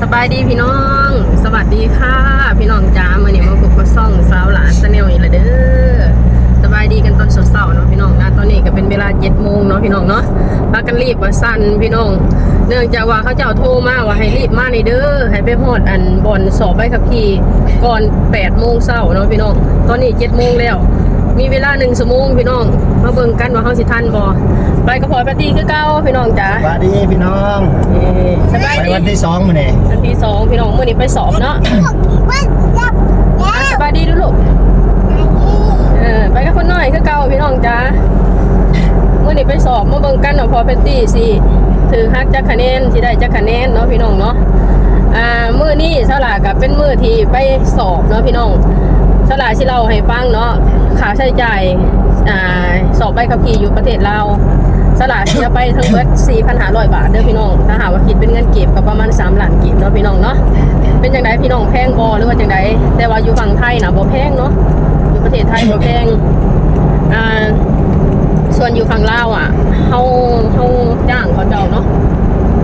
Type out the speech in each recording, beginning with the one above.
สบายดีพี่น้อง สวัสดีค่ะ พี่น้องจ้ามื่อนี้มาพบกับซ่องสาวหลานสเนลอีกแล้วเด้อสบายดีกันตอนสดเสาร์เนาะพี่น้องนะตอนนี้ก็เป็นเวลาเจ็ดโมงเนาะพี่น้องเนาะพากันรีบว่าสั้นพี่น้อง เนื่องจากว่าเขาเจ้าโทรมาว่าให้รีบมาในเด้อให้ไปฮอดอันบอลสอบใบขับขี่ก่อนแปดโมงเช้าเนาะพี่น้อง ตอนนี้เจ็ดโมงแล้ว มีเวลาหนึ่งชั่วโมงพี่น้อง มาเบิ่งกันว่าเขาสิทันบ่ไปกระพอยปฏิคือเก้าพี่น้องจ้าสวัสดีพี่น้องเอ้ยสบายไปดีวันที่สองมาเนี่ยวันที่สองพี่น้องมื่อนี้ไปสอบเนาะอะสบายดีดูลูกเออไปกับคนน้อยคือเก่าพี่น้องจ้ามื่อนี้ไปสอบมาเบิ่งกันเนาะพอเพนตี้สิถือฮักจักคะแนนที่ได้จักคะแนนเนาะพี่น้องเนาะอ่ามื้อนี้สลากับเป็นมื้อที่ไปสอบเนาะพี่น้องสลาที่เราให้ฟังเนาะ ค่าใช้จ่ายอ่าสอบใบขับขี่อยู่ประเทศลาวสลาเสียไปทั้งเบิด4,500 บาทเด้อพี่น้อง ถ้าหากว่าคิดเป็นเงินเก็บก็ประมาณ 3ล้านกีบเนาะพี่น้องเนาะ เป็นจังไดพี่น้องแพงบอหรือว่าจังไดแต่ว่าอยู่ฝั่งไทยนะบ่แพงเนาะ อยู่ประเทศไทยบ่แพง อ่า ส่วนอยู่ฝั่งลาวอะเฮาเฮาจ้างเขาเจ้าเนาะ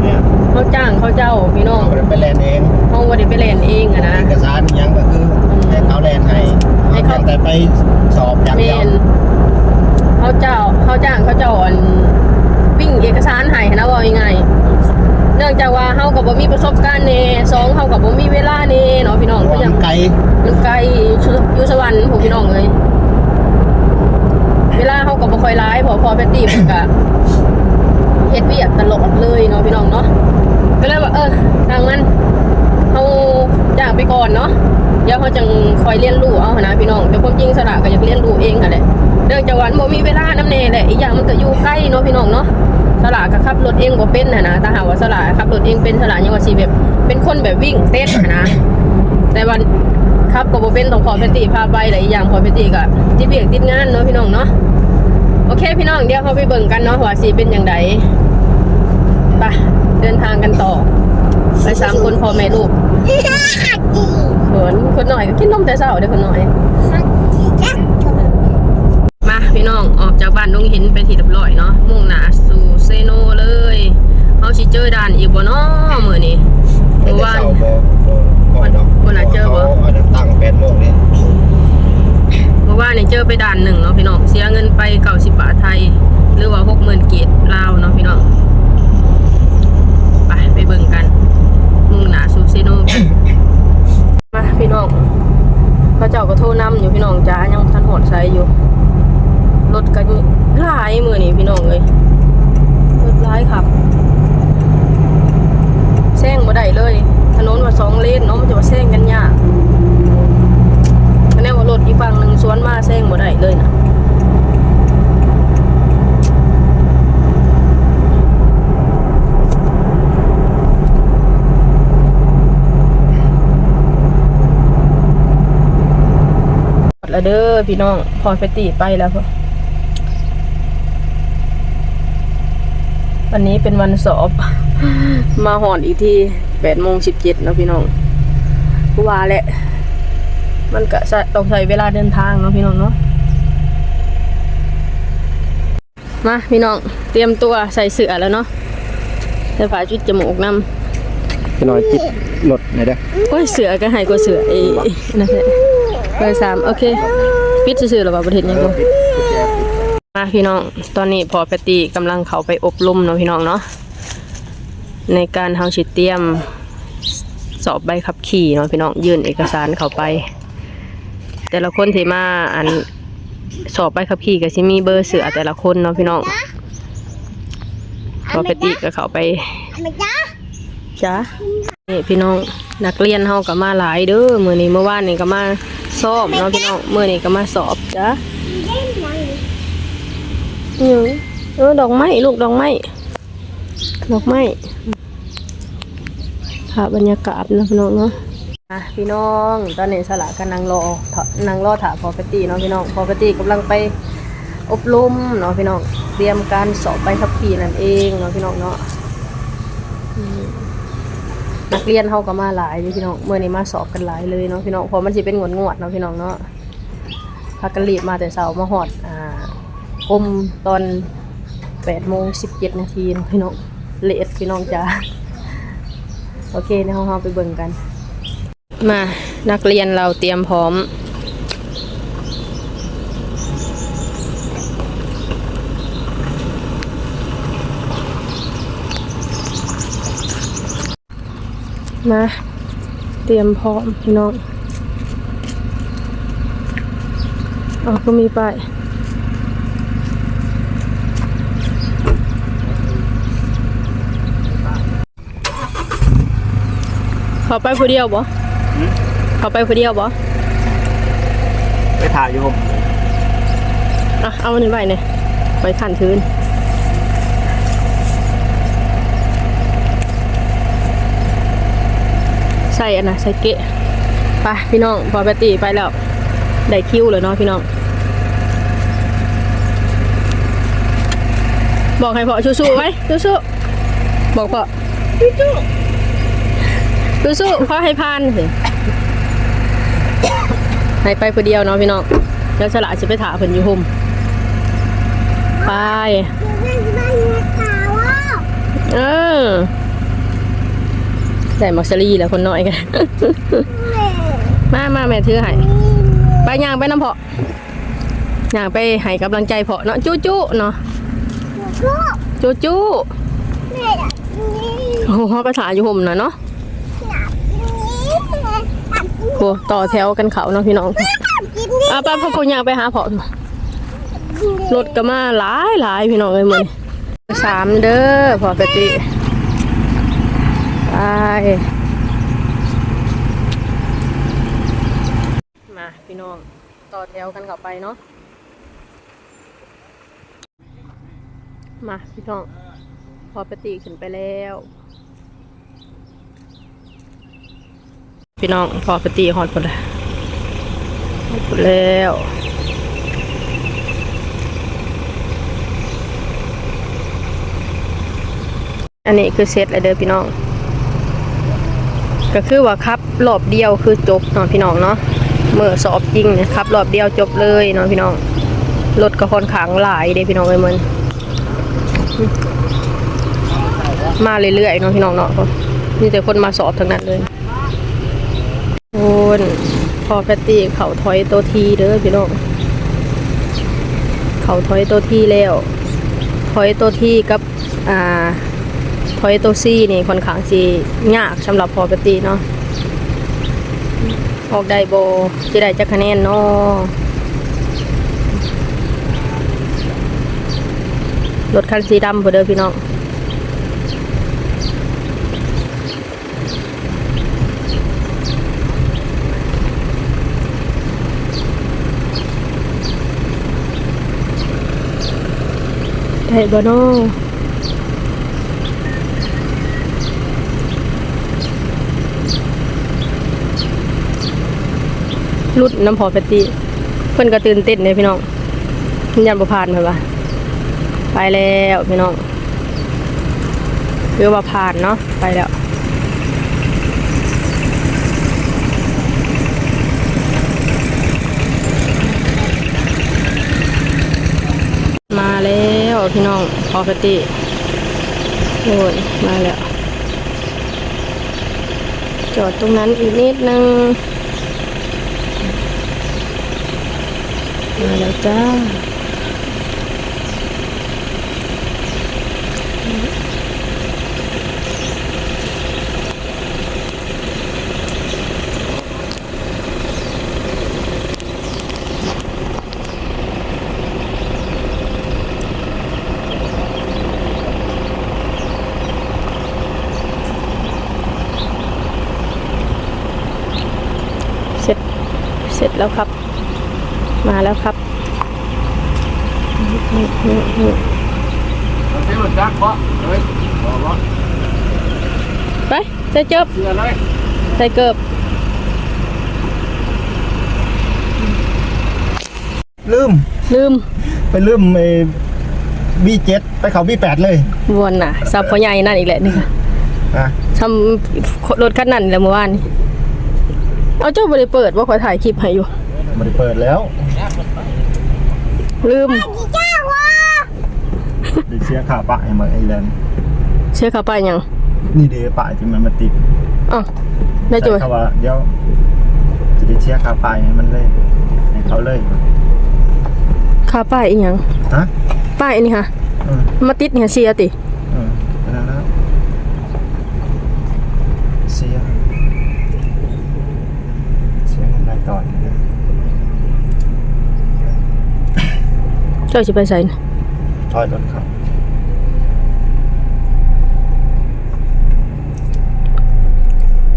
เนี่ยเฮาจ้างเขาเจ้าพี่น้องเราไปแลนเองเฮาบ่ได้ไปเล่นเองอะนะ เอกสารอิหยังก็คือให้เขาแลนให้ ให้ เขาแต่ไปสอบอย่างแม่เดียวนเฮาเจ้าเฮาจ้างเขาเจ้าอันวิ่งเอกสารให้นะว่าง่ายๆเนื่องจากว่าเฮาก็บ่มีประสบการณ์แน่สองเฮาก็บ่มีเวลาแน่เนาะพี่น้องเพก็ราะอว่าย่างมันไกลมันไกลอยู่สวรรค์ผมพี่น้องเลยเวลาเขาก็บ่ค่อยร้ายพอพอแพตตี้มันก็เฮ็ดเวียกตลอดเลยเนาะพี่น้องเนาะก็เลยว่าเออทางมันเขาจ้างไปก่อนเนาะ เดี๋ยวเขาจังคอยเรียนรู้เอาหนะพี่น้องแต่ความจริงสระก็อยากเรียนรู้เองค่ะแหละเนื่องจากว่าบ่มีเวลานำแน่แหละอีกอย่างมันก็อยู่ใกล้เนาะพี่น้องเนาะสระก็ขับรถเองบ่เป็นนะนะถ้าหาว่าสระขับรถเองเป็นสระยังว่าสิแบบเป็นคนแบบวิ่งเต้นนะแต่วันครับก็บ่เป็นต้องขอเพนตีพาไปหลายอย่างขอเพนตีก็ติดเบียกติดงานเนาะพี่น้องเนาะโอเคพี่น้องเดี๋ยวเขาไปเบิ่งกันเนาะว่าสิเป็นอย่างไรไปเดินทางกันต่อ ไปสามคนพ่อแม่ลูก เขินคนหน่อยก็กินนมแต่เช้าเด้อคนหน่อย มาพี่น้องออกจากบ้านดงหินไปที่เรียบร้อยเนาะมุ่งหน้าสู่เซโนเลยเขาสิเจอด่านอีกบ่เนาะมื้อนี้ไปเมื่อแต่วานเช้าบ่บ่บ่ดอกวันไหนเจอบ่ขาจะตั้งแปดโมงนี่เมื่อวานนี่เจอไปด่านหนึ่งเนาะพี่น้องเสียเงินไปเก้าสิบบาทไทย หรือว่าหกหมื่นกีดลาวเนาะพี่น้องไปไปเบิ่งกัน มุ่งหน้าซูซิโนกัน มาพี่น้องพระเจ้าก็โทรนำอยู่พี่น้องจ้ายังทันหอดใช้อยู่รถกันหลายมือนี่พี่น้องเลยรถหลายครับแซงบ่ได้เลยถนนว่าสองเลนเนาะมันจะว่าแซงกันยากคะแนนว่ารถอีกฝั่งหนึ่งสวนมาแซงบ่ได้เลยนะ แล้วเด้อพี่น้องพอเฟตตีไปแล้วพ่อวันนี้เป็นวันสอบ มาหอนอีกทีแปดโมงสิบเจ็ดนาะพี่น้องผู้ว่าแหละ มันก็จะต้องใช้เวลาเดินทางเนาะพี่น้องเนาะมาพี่น้องเตรียมตัวใส่เสื้อแล้วเนาะใส่ผ้าจุดจมูกนพี่น้อยจิตรถไหนเด้อำโอ้ยเสือก็ให้กว่าเสือเอ้นั่นแหละ เบอร์สามโอเค ปิดซื่อๆหรอเปล่าประเทศยังกูมาพี่น้อง ตอนนี้พอแพตตี้กำลังเข้าไปอบรมเนาะพี่น้องเนาะ ในการเฮาสิเตรียม สอบใบขับขี่เนาะพี่น้องยื่นเอกสารเข้าไป แต่ละคนที่มาอันสอบใบขับขี่ก็สิมีเบอร์เสือแต่ละคนเนาะพี่น้องปกติก็เข้าไปจ้านี่พี่น้องนักเรียนเฮาก็มาหลายเด้อมื้อนี้เมื่อวานนี่ก็มา สอบเนาะพี่น้องมื้อนี้ก็มาสอบจ้าอือเออดอกไม้ลูกดอกไม้ดอกไม้ภาพบรรยากาศนะพี่น้องเนาะพี่น้องตอนนี้สละกันนางรอนางรอถาพอปตีเนาะพี่น้องพอปตีกำลังไปอบรมเนาะพี่น้องเตรียมการสอบใบขับขี่นั่นเองเนาะพี่น้องเนาะ นักเรียนเขาก็มาหลายเลยพี่น้องเมื่อนี้มาสอบกันหลายเลยเนาะพี่น้องเพอมันจะเป็นงวดงวดเนาะพี่น้องเนาะพากันรีบมาแต่เช้ามาหอดอ่ากลมตอนแปดโมงสิบเจ็ดนาทีเนาะพี่น้องเลทพี่น้องจ้าโอเคในห้องเราไปเบิ่งกัน มานักเรียนเราเตรียมพร้อม มา เตรียมพร้อมพี่น้องอ๋อก็มีป้ายเขาไปผู้เดียวบ่เขาไปผู้เดียวบ่ไปถ่ายอยู่ผมอะเอาอันนี้ไว้เนี่ยไว้ขันพื้น ใส่อันนะใส่เกะไปพี่น้องพอปตีไปแล้วได้คิวเลยเนาะพี่น้อง บอกให้พอสู้ๆไว้สู้ๆบอกพอสู้ๆสู้ๆพอให้พานสิให้ไปคนเดียวเนาะพี่น้องแล้วสละจะไปถาเพิ่นอยู่ห่มไปเออ ได้มักซรี่แล้วคนน้อยกัน มามาแม่ถือให้ไปย่างไปน้ำเพาะย่างไปให้กำลังใจเพาะเนาะจู้จู้เนาะจู้จู้โอ้โหกระถาอยู่ห่มน่ะเนาะโอ้ต่อแถวกันเขาเนาะพี่น้องอะไปพ่อพูย่างไปหาเพาะรถก็มาหลายหลายพี่น้องเลยมึงสามเด้อพอปติ มาพี่น้อง ต่อแถวกันเข้าไปเนาะ มาพี่น้อง พอปติขึ้นไปแล้ว พี่น้องพอปติฮอดหมดแล้วฮอดหมดแล้วอันนี้คือเซตเลยเด้อพี่น้อง ก็คือว่าครับรอบเดียวคือจบเนาะพี่น้องเนาะเมื่อสอบจริงนี่ยครับรอบเดียวจบเลยเนาะพี่น้องรถก็ค่อนข้างหลายเด้พี่น้องเลยมันมาเรื่อยๆเนาะพี่น้องเนาะมีแต่คนมาสอบทั้งนั้นเลยโอนพอแพตตี้เขาถอยตัวทีเด้อพี่น้องเขาถอยตัวทีแล้วถอยตัวทีกับอ่า ถอยตัวซี่นี่ค่อนข้างสิยากสำหรับพอปกติเนาะออกได้โบจะได้จักคะแนนเนาะรถคันสีดำพอเด้อพี่น้องได้บ่เนาะ รุดน้ำพอปตีเพิ่อนก็ตื่นเต้นเลยพี่น้องยันประพานไปปะไปแล้วพี่น้องเรือว่าผ่านเนาะไปแล้วมาแล้วพี่น้องพอปตีโอ้ยมาแล้ว จอดตรงนั้นอีกนิดนึง มาแล้วจ้าเสร็จเสร็จแล้วครับ มาแล้วครับเราใช้รถจักรบ่เฮ้ยบ่บ่ไปใส่เจิบเชื่อเลยใส่เกิบลืม ลืม ไปลืมไอ้บีเจ็ดไปเขาบีแปดเลยวนน่ะซับพ่อใหญ่นั่นอีกแหละนี่ค่ะอะทำรถคันนั้นแหล้วเมื่อวานนี่เอาเจ้าบริเปิดว่าขอยถ่ายคลิปให้อยู่มันได้เปิดแล้ว ลืมได้เสียค่าปะให้มาไอ้แลนด์เชื่อเข้าไปยัง นี่เดปะที่มันมาติดอ๋อได้จุยใส่เขาว่าเดี๋ยวจะได้เชียร์ค่าไฟให้มันเลยให้เขาเลยค่าป้ายอีหยังฮะป้ายอันนี้ค่ะ อืมมาติดเนี่ยเสียติ อืมแล้วนะเสียเสียเงินรายต่อนนะ เจ้าสิไปใส่น่ะถอยรถเขา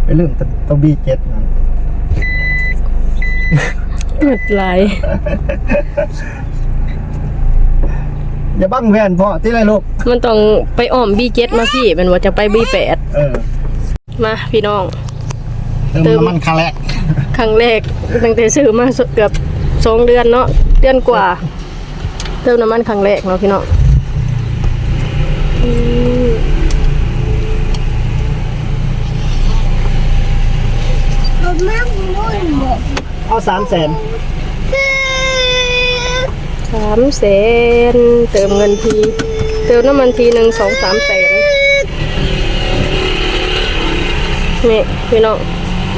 ไปเรื่องตัวบีเจ็ดนั่นหมดหลายอย่าบังแวนเพราะที่ไรลูก มันต้องไปอ้อม B7 มาพี่แมันว่าจะไป B8 เออ มาพี่น้อง เติมเติมน้ำมันคาแรก ครั้งแรกตั้งแต่ซื้อมาเกือบสองเดือนเนาะ เดือนกว่า เติมน้ำมันครั้งแรกเนาะพี่น้องอืมเอาสามแสนสามแสนเติมเงินที เติมน้ำมันทีหนึ่งสองสามแสนนี่พี่น้อง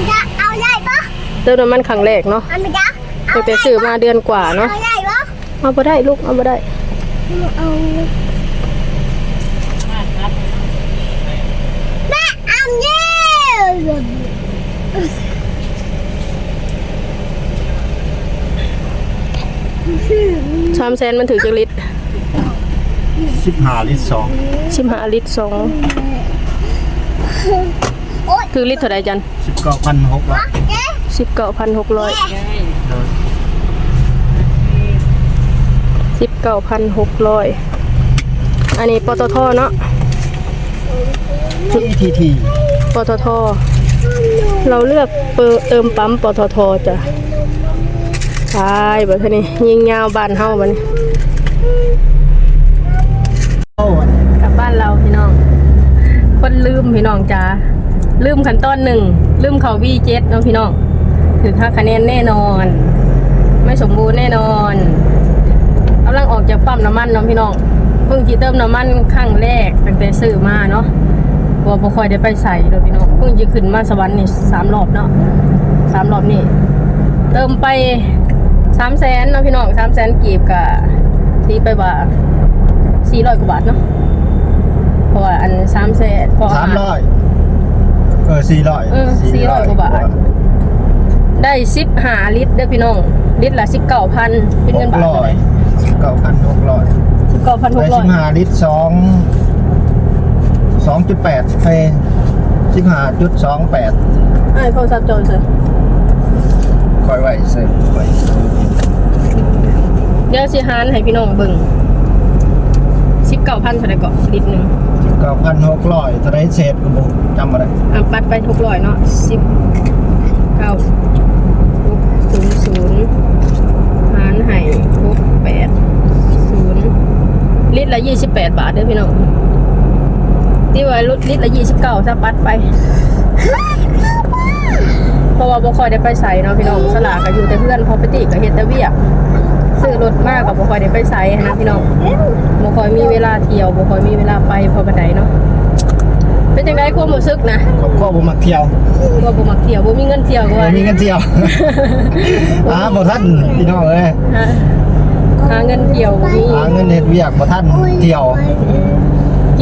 จะเอาใหญ่ปะเติมน้ำมันครั้งแรกเนาะเอาไม่ได้ตั้งแต่ซื้อมาเดือนกว่าเนาะ เอาใหญ่ปะเอาไปได้ลูกเอาไปได้เอาแม่เอาเยี่ยสามแสนมันถือจักลิตรสิบห้าลิตรสองสิบห้าลิตรสองโอ๊ยคือลิตรเท่าไรจันสิบเก้าพันหกร้อยเจ๊สิบเก้าพันหกร้อย สิบเก้าพันหกร้อยอันนี้ปตทเนาะชุดทีทีปตท เราเลือกเปิดเติมปั๊มปตทจ้ะใช่แบบนี้ยิงยาวบานเฮาบัดนี้โอ้กลับบ้านเราพี่น้อง คนลืมพี่น้องจ้าลืมขั้นตอนหนึ่งลืมเขาวีเจ็ดเนาะพี่น้องถึงค่าคะแนนแน่นอน ไม่สมบูรณ์แน่นอนกำลังออกจากปั๊มน้ำมันเนาะพี่น้องเพิ่งจีเติมน้ำมันครั้งแรกตั้งแต่ซื้อมาเนาะบัวบ่ค่อยได้ไปใส่เลยพี่น้องเพิ่งจะขึ้นมาสวรรค์นี่สามรอบเนาะสามรอบนี่เติมไปสามแสนเนาะพี่น้องสามแสนกีบกะที่ไปว่าสี่ร้อยกว่าบาทเนาะเพราะว่าอันสามแสนเพราะว่าสามร้อยเออสี่ร้อยเออ400กว่าบาทได้สิบหาลิตรเด้อพี่น้องลิตรละสิบเก้าพันเป็นเงินบาทหกร้อยสิบ เก้าพันหกร้อยสิบเก้าพันหได้กร้อสิยบห้าลิตรสองสองจุดแปดเฟสิบห้าจุดสองแปดไอ้โทรศัพท์โจรเสยคอยไว้เสร็จไว้เดี๋ยวสิหารให้พี่น้องเบิ่งสิบเก้าพันเท่าไหร่ก็ลิตรหนึ่งสิบเก้าพันหกร้อยจะได้เศษกระบุจำมาได้อะปัดไปหกร้อยเนาะสิบเก้าหกศูนย์ศูนย์หารให้หกแปดศูนย์ ลิตรละยี่สิบแปดบาทเด้อพี่น้องที่ว่าลิตรละยี่สิบเก้าถ้าปัดไป เพราะว่าบ่ค่อยได้ไปใส่เนาะพี่น้องสลากก็อยู่แต่เพื่อนพอไปติก็เฮ็ดแต่เวียกซื้อรถมากกับบ่ค่อยได้ไปใส่นะพี่น้องบ่ค่อยมีเวลาเที่ยวบ่ค่อยมีเวลาไปพอปานใดเนาะเป็นจังไดความรู้สึกนะครอบครัวผมมักเที่ยวว่าบ่มักเที่ยวบ่มีเงินเที่ยวก็บ่ว่ามีเงินเที่ยวหาบ่ทันพี่น้องเอ้ย หาหาเงินเที่ยวบ่มีหาเงินเฮ็ดเวียกบ่ทันเที่ยว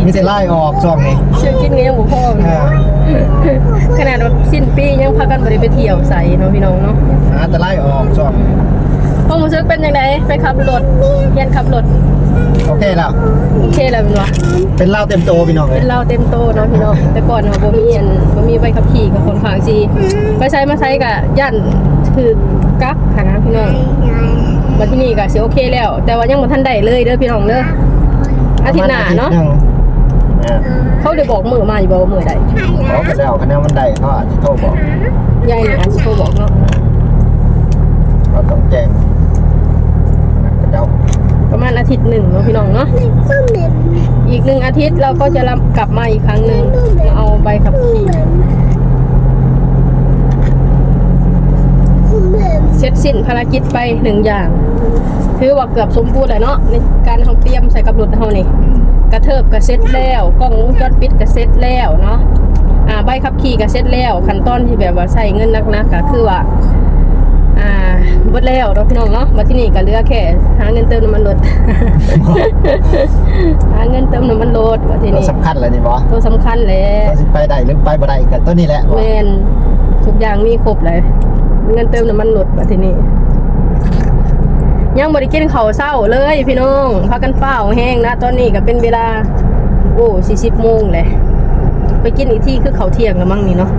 มีแต่ไล่ออกช่วงนี้ชื่อกินก็ยังบ่พอเลยอ่าขนาดว่าสิ้นปียังพากันบ่ได้ไปเที่ยวใส่เนาะพี่น้องเนาะหาแต่ไล่ออกช่วงความรู้สึกเป็นจังไดไปขับรถเรียนขับรถโอเคแล้วโอเคแล้วเป็นวะเป็นเหล้าเต็มโตพี่น้องเอ้เป็ยนเราเต็มโตเนาะพี่น้องแต่ก่อนเราบ่มีอันบ่มีใบขับขี่กับคนขางซีไปใช้มาใช้กับย่านคือกักค่ะนะพี่น้อง มาที่นี่ก็สิโอเคแล้ว แต่ว่ายังบ่ทันได้เลยเด้อพี่น้องเด้ออาทิตย์หน้าเนาะอทิตย์หงอ่าเขาได้บอกมือมาอยู่บ่ว่ามือใดขอกระเดาคะแนนมันได้เขาอาจจะโทรบอกยายนี่อาจสิโทรบอกเนาะเราต้องแจ้งกระเดาประมาณอาทิตย์หนึ่งเนาะพี่น้องเนาะอีกหนึ่งอาทิตย์เราก็จะรับกลับมาอีกครั้งหนึ่งมาเอาใบขับขี่เสร็จสิ้ นภารกิจไปหนึ่งอย่าง ถือว่าเกือบสมบูรณ์แล้วเนาะในการเขาเตรียมใส่กับรถเฮานี่กระเทิบก็เซ็ตแล้วกล้องวงจรปิดก็เซ็ตแล้วเนาะอ่าใบขับขี่ก็เสร็จแล้วขั้นตอนที่แบบว่าใส่เงินนักๆก็คือว่าอ่าเบิดแล้วเนาะพี่น้องเนาะมาที่นี่ก็เหลือแค่หาเงินเติมน้ำมันรถหาเงินเติมน้ำมันรถมาที่ตัวนี่สำคัญเลยนี่บ่ตัวสำคัญเลยตัวสิไปได้หรือไปบ่ได้ก็ตัวนี้แหละบ่แมนทุกอย่างมีครบเลย เงินเติมน้ำมันรถมาที่นี่ยังบริกินข้าเศร้าเลยพี่น้องพากันเฝ้าแห้งนะ ตอนนี้ก็เป็นเวลา โอ้สี่สิบโมงเลยไปกินอีกที่คือเขาเที่ยงแล้วมั้งนี่เนาะ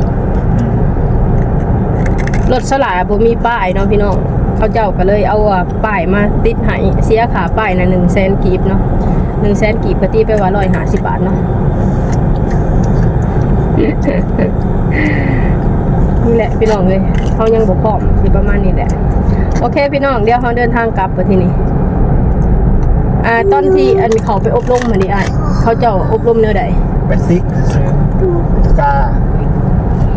รถสลายบ่มีป้ายเนาะพี่น้องเขาเจ้าก็เลยเอาป้ายมาติดให้เสียขาป้ายนะหนึ่งแสนกีบเนาะหนึ่งแสนกีบก็ตีไปว่าร้อยห้าสิบบาทเนาะ นี่แหละพี่น้องเลยเขายังบ่พร้อมอยู่ประมาณนี้แหละ โอเคพี่น้องเดี๋ยวเขาเดินทางกลับไปที่นี่อ่าตอนที่อันเขาไปอบรมมาดิอะเขาเจ้าอบรมเนื้อใดไปซิกกา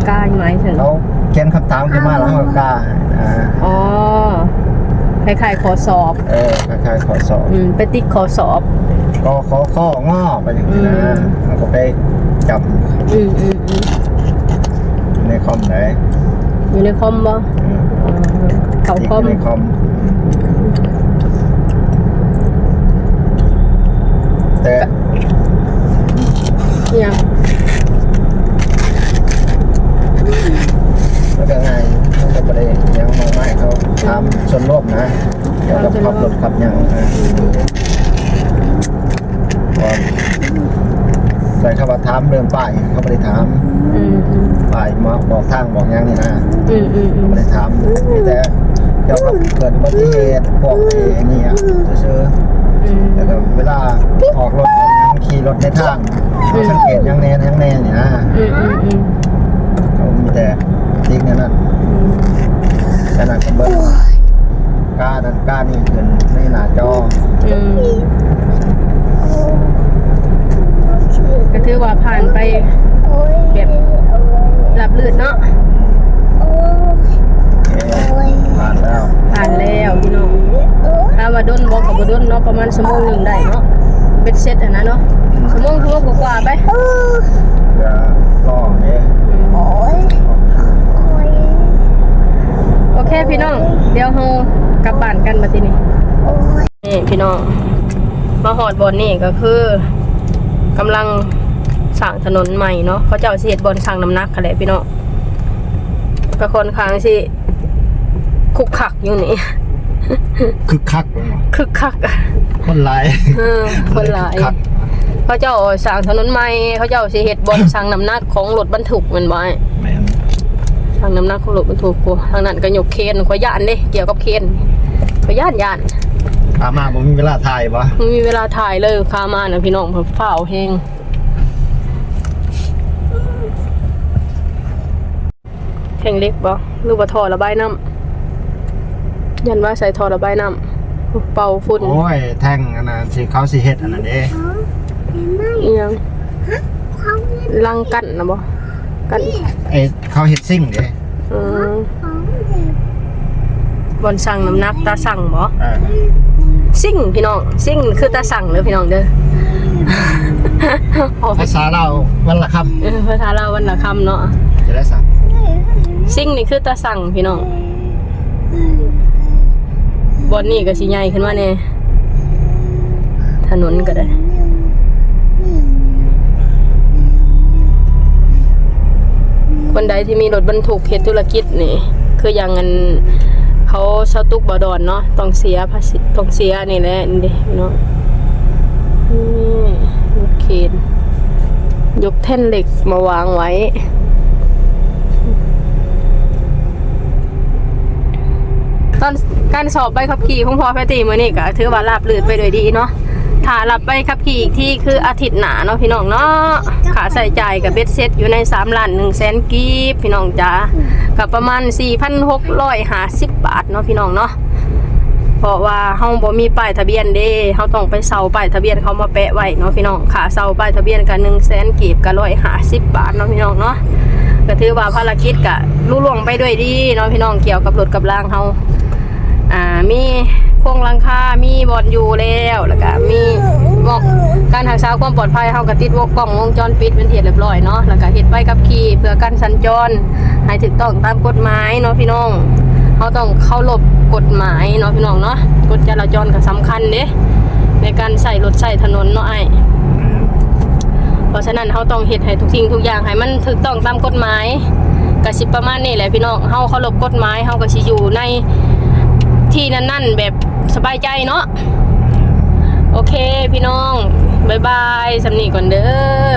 กายไหมถึงเขาเขียนคำถามขึ้นมาแล้วเขาก็กล้าอ่าอ๋อคล้ายๆขอสอบ เออคล้ายๆขอสอบ อืมไปติ๊กขอสอบก็ขอข้องอไปอย่างนี้นะอืมเขาก็ไปจับอืมอืมอืมใน คอมเลยอยู่ในคอมบ่อืมอ๋อเขาคอมในคอม แต่เนี่ยแล้วก็ไงเขาจะไปได้ยังมองไม่เขาทำส่วนรวมนะเกี่ยวกับขับรถขับหยังนะก่อนใส่คำว่าถามเรื่องป้ายเขาไม่ได้ถามอืม อืมป้ายมาบอกทางบอกหยังนี่นะอืมอืมอืมไม่ได้ถามมีแต่เกี่ยวกับเกิดอุบัติเหตุพวกไอ้นี่อะซื้ออืมๆแล้วก็เวลาออกรถออกหยังขี่รถในทางเขาสังเกตหยังแน่หยังแน่นี่นะอืมอืมอืมเขามีแต่ติ๊กเนี่ยนั่นขนาดกันเบิ้ลกล้านั่นกล้านี่ขึ้นในหน้าจออืมก็ถือว่าผ่านไปแบบ รับลื่นเนาะโอเคผ่านแล้วผ่านแล้วพี่น้องถ้าว่าด้นบอกกับบ่ด้นเนาะประมาณชั่วโมงหนึ่งได้เนาะเป็นเซตอะนะเนาะชั่วโมงชั่วโมงกว่าๆไปเดี๋ยวรอเนี่ยอืมโอเคพี่น้อง เดี๋ยวเรากลับบ้านกันมาทีนี้นี่พี่น้องมาหอดบอนนี่ก็คือกำลัง สั่งถนนใหม่เนาะเขาเจ้าสิเฮ็ดบอนสั่งน้ำหนักค่ะแหละพี่น้องก็ค่อนข้างสิคุกคักอยู่นี่คึกคักคึกคักคนหลายเออคนหลายคึกคักเขาเจ้าสั่งถนนใหม่เขาเจ้าสิเฮ็ดบอนสั่งน้ำหนักของรถบรรทุกแมันบ่ไอ้แม่นสั่งน้ำหนักของรถบรรทุกกูทางนั้นก็ยกเคนขอยย่านเด้เกี่ยวกับเคนขอยย่านย่านถามมาผมมีเวลาถ่ายปะมันมีเวลาถ่ายเลยคามานะพี่น้องผมฝ้าวแห้ง ข่งเล็กบ่หรือว่าท่อระบายน้ำยันว่าใส่ท่อระบายน้ำเป่าฝุ่นโอ้ยแท่งอันนั้นสิเขาสิเฮ็ดอันนั้นเด้อีหยังลังกันนะบ่กันไอ้เขาเฮ็ดซิ่งเด้อืมบอนสั่งน้ำหนักตาสั่งบ่เออซิ่งพี่น้องซิ่งคือตาสั่งเด้อพี่น้องเด้อออกภาษาเราววันละคเออภาษาลาววันละคำเนาะำจะได้สัก ซิ่งนี่คือตาสั่งพี่น้องบอนนี่ก็สิใหญ่ขึ้นมาแน่ถนนก็ได้คนใดที่มีรถบรรทุกเฮ็ดธุรกิจนี่ คืออย่างเงินเขาเช่าตุกบอดอนเนาะต้องเสียภาษีต้องเสียนี่แหละนี่เด้พี่น้องนี่ยกเคนยกแท่นเหล็กมาวางไว้ ตอนการสอบใบขับขี่ของพอแพตตี้มื่อนี้ก็ถือว่าราบรื่นไปโดยดีเนาะถ้ารับใบขับขี่อีกที่คืออาทิตย์หนาเนาะพี่น้องเนาะค่าใส่จ่ายกับเบ็ดเซ็ตอยู่ใน3ล้าน1แสนกีบพี่น้องจ้ากับประมาณ 4,650 บาทเนาะพี่น้องเนาะเพราะว่าเฮาบ่มีป้ายทะเบียนเด้เฮาต้องไปเซาป้ายทะเบียนเขามาแปะไว้เนาะพี่น้องค่าเซาป้ายทะเบียนก็1แสนกีบก็150 บาทเนาะพี่น้องเนาะก็ถือว่าภารกิจก็ลุล่วงไปด้วยดีเนาะพี่น้องเกี่ยวกับรถกับรางเฮา อ่ามีโครงหลังคา มีบอดอยู่แล้วแล้วก็มีหมอกการรักษาความปลอดภัยเฮาก็ติดวงกล้องวงจรปิดเป็นที่เรียบร้อยเนาะแล้วก็เฮ็ดใบขับขี่เพื่อการสัญจรให้ถูกต้องตามกฎหมายเนาะพี่น้องเฮาต้องเคารพกฎหมายเนาะพี่น้องเนาะกฎจราจรก็สำคัญเด้ในการใส่รถใส่ถนนเนาะไอ้เพราะฉะนั้นเฮาต้องเฮ็ดให้ทุกสิ่งทุกอย่างให้มันถูกต้องตามกฎหมายก็สิประมาณนี้แหละพี่น้องเฮาเคารพกฎหมายเฮาก็สิอยู่ใน ที่นั่นๆ แบบสบายใจเนาะโอเคพี่น้องบายบายสำนีก่อนเด้อ